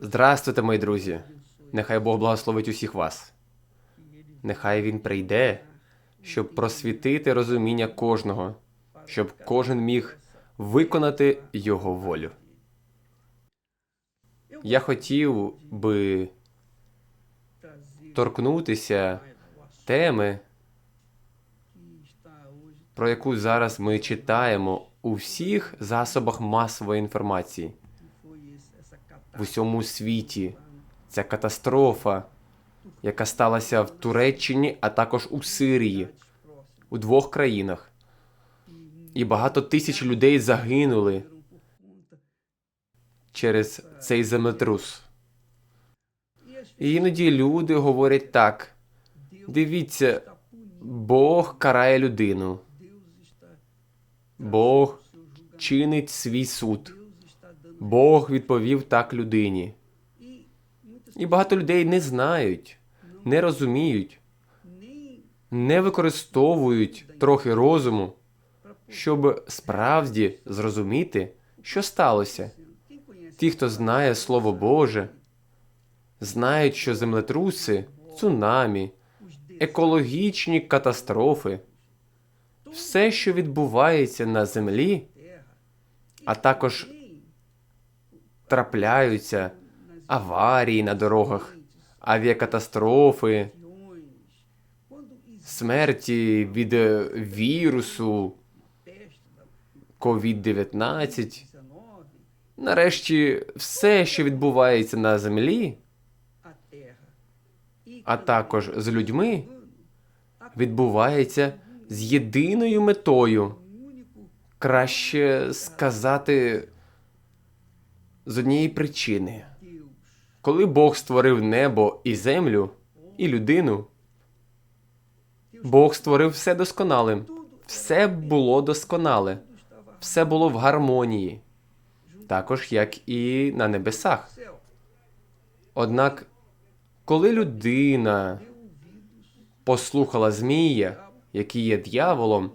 Здравствуйте, мої друзі. Нехай Бог благословить усіх вас. Нехай Він прийде, щоб просвітити розуміння кожного, щоб кожен міг виконати його волю. Я хотів би торкнутися теми, про яку зараз ми читаємо у всіх засобах масової інформації в усьому світі. Ця катастрофа, яка сталася в Туреччині, а також у Сирії, у двох країнах. І багато тисяч людей загинули через цей землетрус. І іноді люди говорять так: дивіться, Бог карає людину, Бог чинить свій суд. Бог відповів так людині. І багато людей не знають, не розуміють, не використовують трохи розуму, щоб справді зрозуміти, що сталося. Ті, хто знає Слово Боже, знають, що землетруси, цунамі, екологічні катастрофи, все, що відбувається на землі, а також трапляються аварії на дорогах, авіакатастрофи, смерті від е, вірусу, COVID-19. Нарешті, все, що відбувається на землі, а також з людьми, відбувається з єдиною метою. Краще сказати з однієї причини. Коли Бог створив небо і землю, і людину, Бог створив все досконалим. Все було досконале, все було в гармонії, також як і на небесах. Однак, коли людина послухала Змія, який є дьяволом,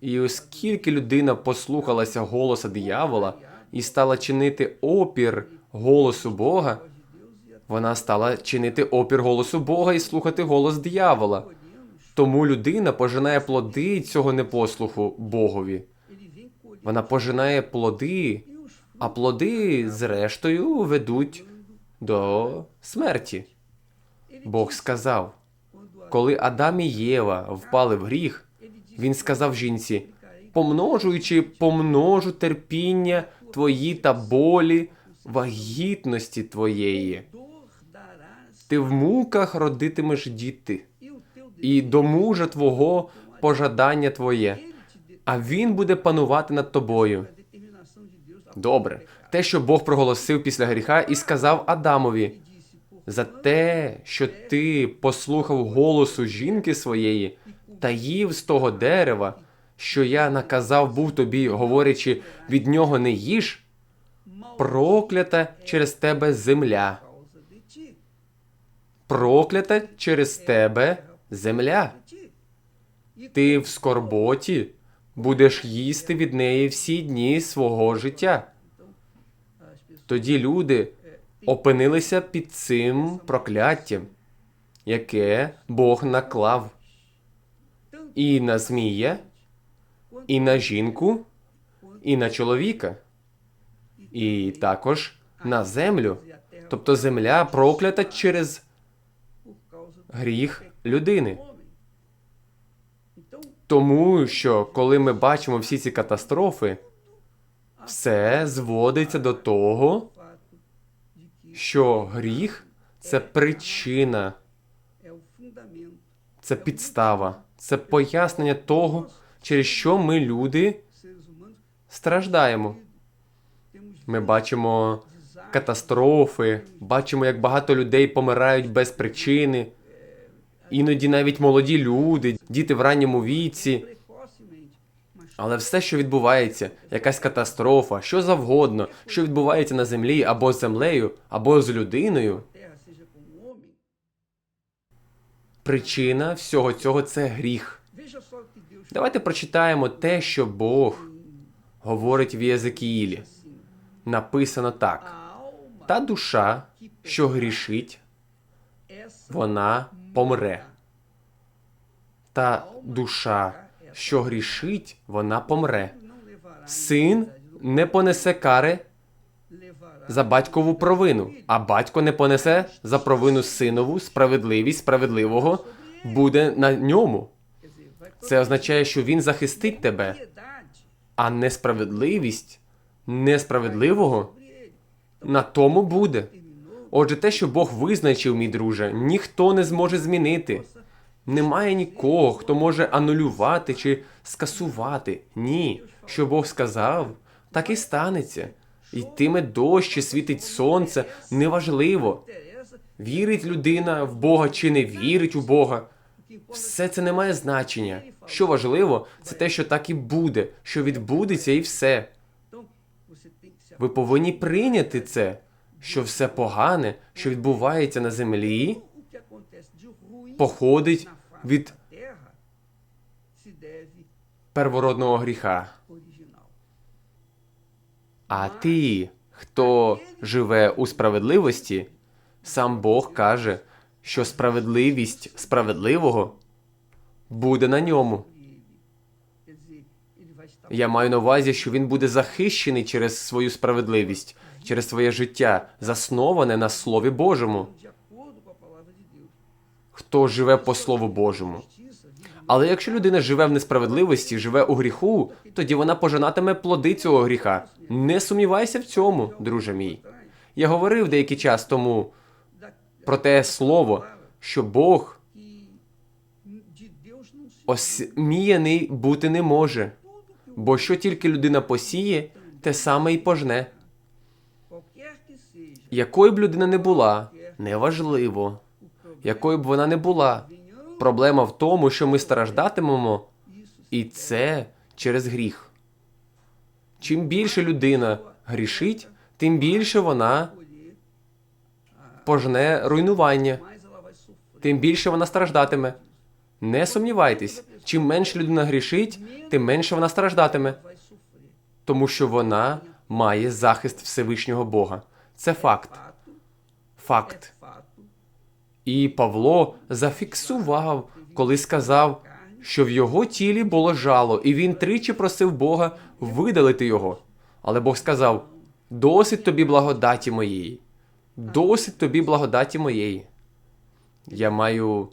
і оскільки людина послухалася голоса диявола і стала чинити опір голосу Бога, вона стала чинити опір голосу Бога і слухати голос диявола. Тому людина пожинає плоди цього непослуху Богові. Вона пожинає плоди, а плоди, зрештою, ведуть до смерті. Бог сказав, коли Адам і Єва впали в гріх, він сказав жінці: помножуючи, помножу терпіння твої та болі, вагітності твоєї. Ти в муках родитимеш діти, і до мужа твого пожадання твоє, а він буде панувати над тобою. Добре, те, що Бог проголосив після гріха, і сказав Адамові: за те, що ти послухав голосу жінки своєї та їв з того дерева, що я наказав був тобі, говорячи, від нього не їж, проклята через тебе земля. Проклята через тебе земля. Ти в скорботі будеш їсти від неї всі дні свого життя. Тоді люди опинилися під цим прокляттям, яке Бог наклав і на змія, і на жінку, і на чоловіка, і також на землю. Тобто земля проклята через гріх людини. Тому що коли ми бачимо всі ці катастрофи, все зводиться до того, що гріх це причина, це підстава, це пояснення того, через що ми, люди, страждаємо. Ми бачимо катастрофи, бачимо, як багато людей помирають без причини. Іноді навіть молоді люди, діти в ранньому віці. Але все, що відбувається, якась катастрофа, що завгодно, що відбувається на землі або з землею, або з людиною, причина всього цього це гріх. Давайте прочитаємо те, що Бог говорить в Єзекіїлі. Написано так: та душа, що грішить, вона помре. Та душа, що грішить, вона помре. Син не понесе кари за батькову провину, а батько не понесе за провину синову справедливість справедливого буде на ньому. Це означає, що він захистить тебе, а несправедливість несправедливого на тому буде. Отже, те, що Бог визначив, мій друже, ніхто не зможе змінити. Немає нікого, хто може анулювати чи скасувати. Ні. Що Бог сказав, так і станеться. Йтиме дощ, чи світить сонце, неважливо. Вірить людина в Бога чи не вірить у Бога. Все це не має значення. Що важливо, це те, що так і буде, що відбудеться, і все. Ви повинні прийняти це, що все погане, що відбувається на землі, походить від первородного гріха. А ти, хто живе у справедливості, сам Бог каже, що справедливість справедливого буде на ньому. Я маю на увазі, що він буде захищений через свою справедливість, через своє життя, засноване на Слові Божому. Хто живе по Слову Божому. Але якщо людина живе в несправедливості, живе у гріху, тоді вона пожинатиме плоди цього гріха. Не сумнівайся в цьому, друже мій. Я говорив деякий час тому про те слово, що Бог осміяний бути не може, бо що тільки людина посіє, те саме й пожне. Якою б людина не була, неважливо, якою б вона не була. Проблема в тому, що ми страждатимемо, і це через гріх. Чим більше людина грішить, тим більше вона пожне руйнування, тим більше вона страждатиме. Не сумнівайтесь, чим менше людина грішить, тим менше вона страждатиме, тому що вона має захист Всевишнього Бога. Це факт. Факт. І Павло зафіксував, коли сказав, що в його тілі було жало, і він тричі просив Бога видалити його. Але Бог сказав: досить тобі благодаті моєї, досить тобі благодаті моєї. Я маю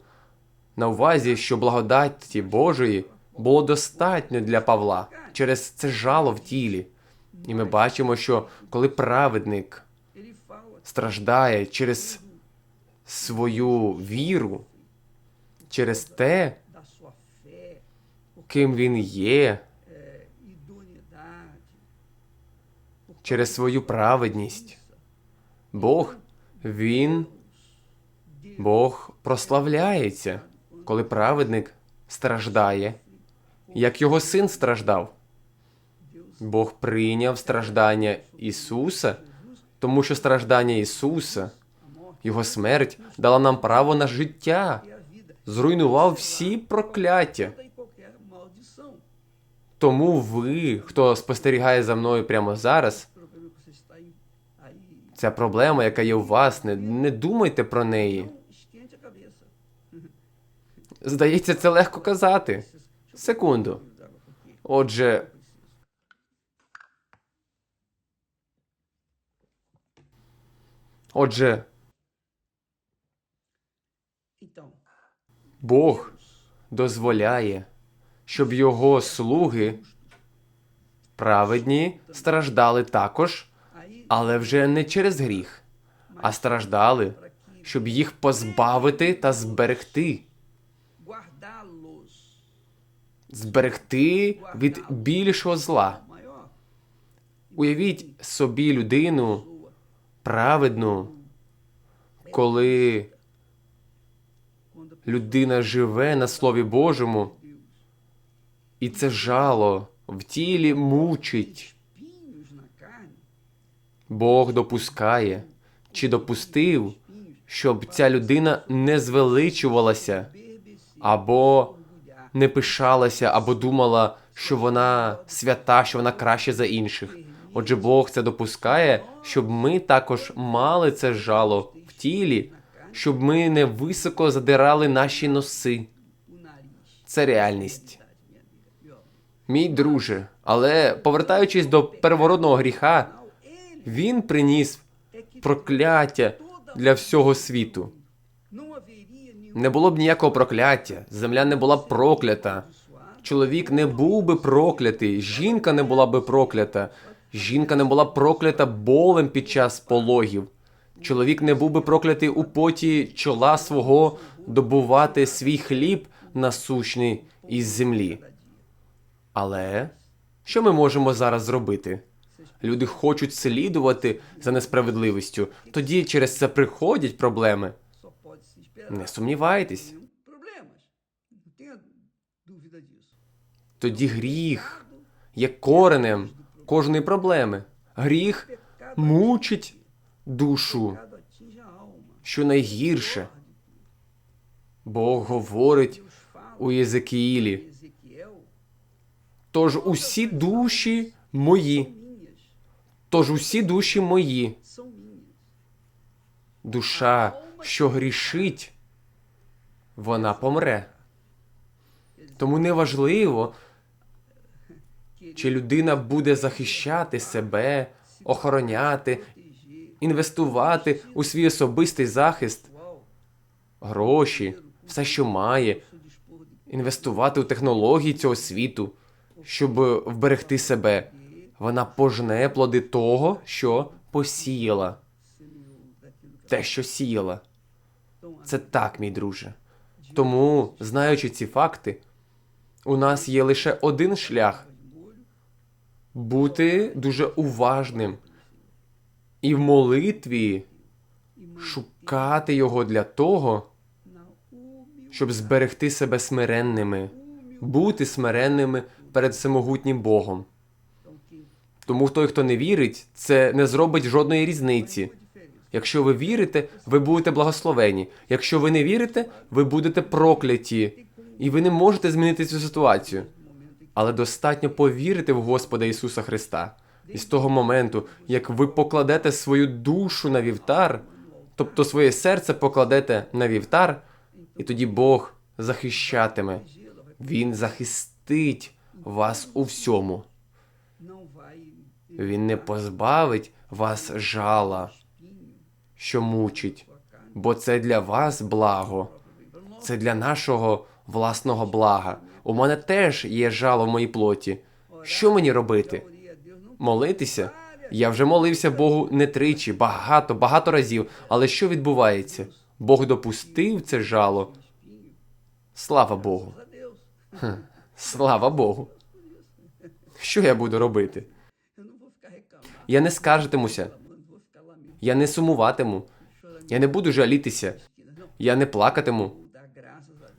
на увазі, що благодаті Божої було достатньо для Павла через це жало в тілі. І ми бачимо, що коли праведник страждає через свою віру, через те, ким він є, через свою праведність. Бог, він, Бог прославляється, коли праведник страждає, як його син страждав. Бог прийняв страждання Ісуса, тому що страждання Ісуса, Його смерть дала нам право на життя, зруйнував всі прокляття. Тому ви, хто спостерігає за мною прямо зараз, ця проблема, яка є у вас, не, не думайте про неї. Здається, це легко казати. Секунду. Отже, отже, Бог дозволяє, щоб його слуги праведні страждали також, але вже не через гріх, а страждали, щоб їх позбавити та зберегти. Зберегти від більшого зла. Уявіть собі людину праведну, коли людина живе на Слові Божому, і це жало в тілі мучить. Бог допускає чи допустив, щоб ця людина не звеличувалася або не пишалася, або думала, що вона свята, що вона краще за інших. Отже, Бог це допускає, щоб ми також мали це жало в тілі, щоб ми не високо задирали наші носи. Це реальність. Мій друже, але повертаючись до первородного гріха, він приніс прокляття для всього світу. Не було б ніякого прокляття, земля не була б проклята. Чоловік не був би проклятий, жінка не була би проклята, жінка не була б проклята болем під час пологів. Чоловік не був би проклятий у поті чола свого добувати свій хліб насущний із землі. Але що ми можемо зараз зробити? Люди хочуть слідувати за несправедливістю, тоді через це приходять проблеми. Не сумнівайтесь. Тоді гріх є коренем кожної проблеми. Гріх мучить душу, що найгірше. Бог говорить у Єзекіїлі. Тож усі душі мої, тож усі душі мої, душа, що грішить, вона помре. Тому неважливо, чи людина буде захищати себе, охороняти, інвестувати у свій особистий захист, гроші, все, що має, інвестувати у технології цього світу, щоб вберегти себе. Вона пожне плоди того, що посіяла, те, що сіяла. Це так, мій друже. Тому, знаючи ці факти, у нас є лише один шлях бути дуже уважним і в молитві шукати його для того, щоб зберегти себе смиренними, бути смиренними перед всемогутнім Богом. Тому той, хто не вірить, це не зробить жодної різниці. Якщо ви вірите, ви будете благословені. Якщо ви не вірите, ви будете прокляті, і ви не можете змінити цю ситуацію. Але достатньо повірити в Господа Ісуса Христа. І з того моменту, як ви покладете свою душу на вівтар, тобто своє серце покладете на вівтар, і тоді Бог захищатиме. Він захистить вас у всьому. Він не позбавить вас жала, що мучить, бо це для вас благо, це для нашого власного блага. У мене теж є жало в моїй плоті. Що мені робити? Молитися? Я вже молився Богу не тричі, багато, багато разів. Але що відбувається? Бог допустив це жало. Слава Богу. a Слава Богу. Що я буду робити? Я не скаржитимуся, я не сумуватиму, я не буду жалітися, я не плакатиму.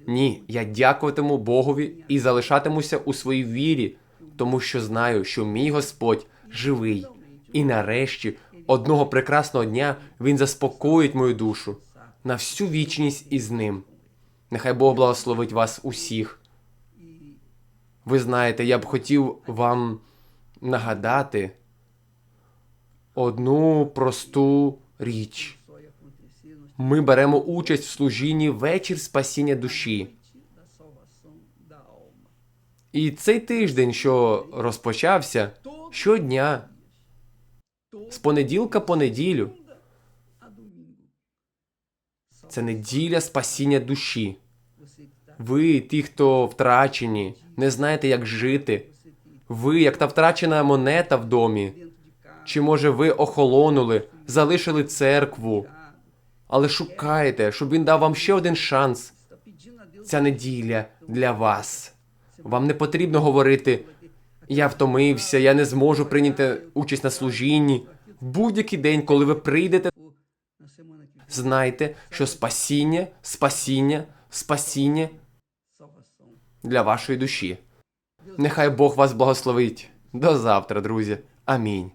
Ні, я дякуватиму Богові і залишатимуся у своїй вірі, тому що знаю, що мій Господь живий. І нарешті, одного прекрасного дня він заспокоїть мою душу на всю вічність із ним. Нехай Бог благословить вас усіх. Ви знаєте, я б хотів вам нагадати одну просту річ. Ми беремо участь в служінні вечір спасіння душі. І цей тиждень, що розпочався, щодня, з понеділка по неділю, це неділя спасіння душі. Ви, ті, хто втрачені, не знаєте, як жити. Ви, як та втрачена монета в домі. Чи може ви охолонули, залишили церкву, але шукаєте, щоб він дав вам ще один шанс. Ця неділя для вас. Вам не потрібно говорити, я втомився, я не зможу прийняти участь на служінні. В будь-який день, коли ви прийдете, знайте, що спасіння, спасіння, спасіння для вашої душі. Нехай Бог вас благословить. До завтра, друзі. Амінь.